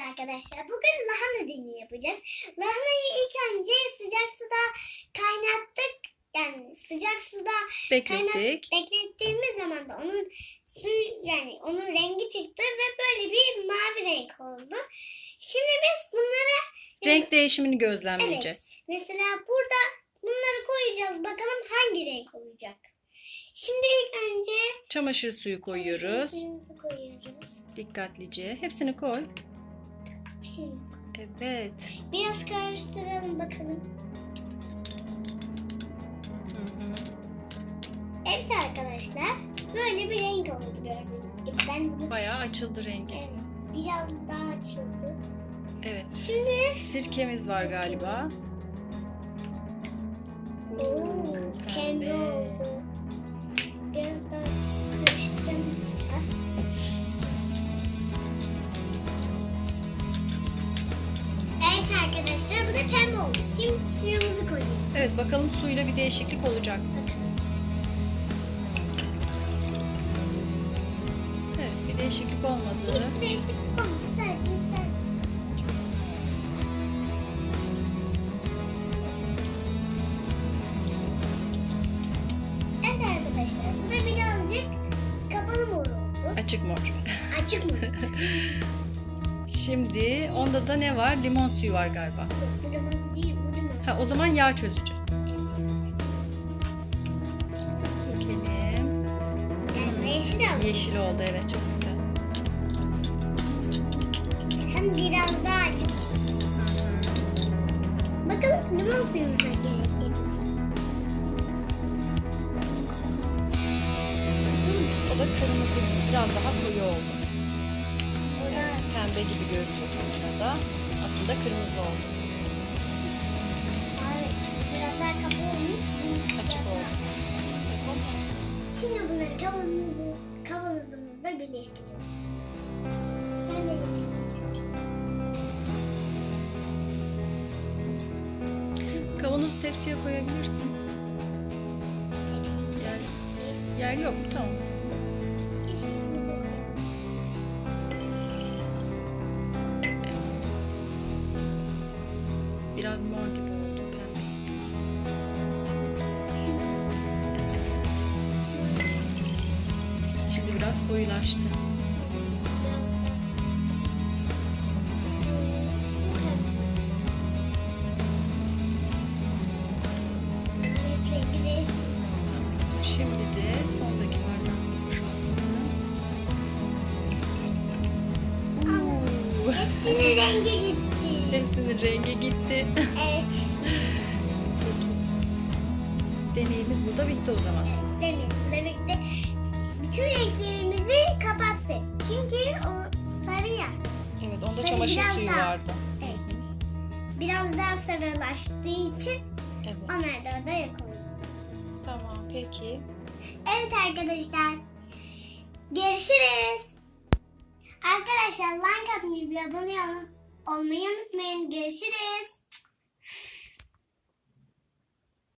arkadaşlar. Bugün lahana dilimi yapacağız. Lahanayı ilk önce sıcak suda kaynattık. Yani sıcak suda Beklettik. beklettiğimiz zaman da onun suyu yani onun rengi çıktı ve böyle bir mavi renk oldu. Şimdi biz bunlara Renk değişimini gözlemleyeceğiz. mesela burada bunları koyacağız. Bakalım hangi renk olacak. Şimdi ilk önce Çamaşır suyu koyuyoruz. suyumuzu koyuyoruz. Dikkatlice. Hepsini koy. Şimdi Evet. biraz karıştıralım bakalım. Hı hı. Evet arkadaşlar böyle bir renk oldu gördüğünüz gibi. Ben bunu Bayağı açıldı rengi. evet, biraz daha açıldı. Evet. Şimdi Sirkemiz var galiba. Oo, pembe. Oldu. Şimdi suyumuzu koyuyoruz. Evet bakalım suyla bir değişiklik olacak. Bakalım. Evet bir değişiklik olmadı. Hiçbir değişiklik olmadı. Sadece yüksel. Evet arkadaşlar bu da birazcık kapalı mor oldu. Açık mor. Açık mı? Şimdi onda da ne var? Limon suyu var galiba. Bu limon değil bu limon. Ha o zaman yağ çözücü. Dökelim. Yani yeşil ama Yeşil oldu evet çok güzel. hem biraz daha açık. Bakalım limon suyumuza gerek O da kırmızı biraz daha koyu oldu. Pembe gibi görünüyor kamerada. Aslında kırmızı oldu. biraz daha kapı olmuş. Açık oldu. Şimdi bunları kavanozu, kavanozumuzda birleştiriyoruz. De Kavanozu tepsiye koyabilirsin. Yer, yer yok tamam. Biraz mor gibi oldu pembe. Şimdi biraz koyulaştı. Hepsinin rengi gitti. Hepsinin rengi gitti. Evet. Deneyimiz burada bitti o zaman. Demek demekte bütün renklerimizi kapattı. Çünkü o sarı ya. Evet onda Tabii çamaşır biraz suyu daha. vardı. Evet. Biraz daha sarılaştığı için Evet. onlar da yok oldu. Tamam peki. Evet arkadaşlar. Görüşürüz. Arkadaşlar like atmayı ve abone olmayı unutmayın. Görüşürüz.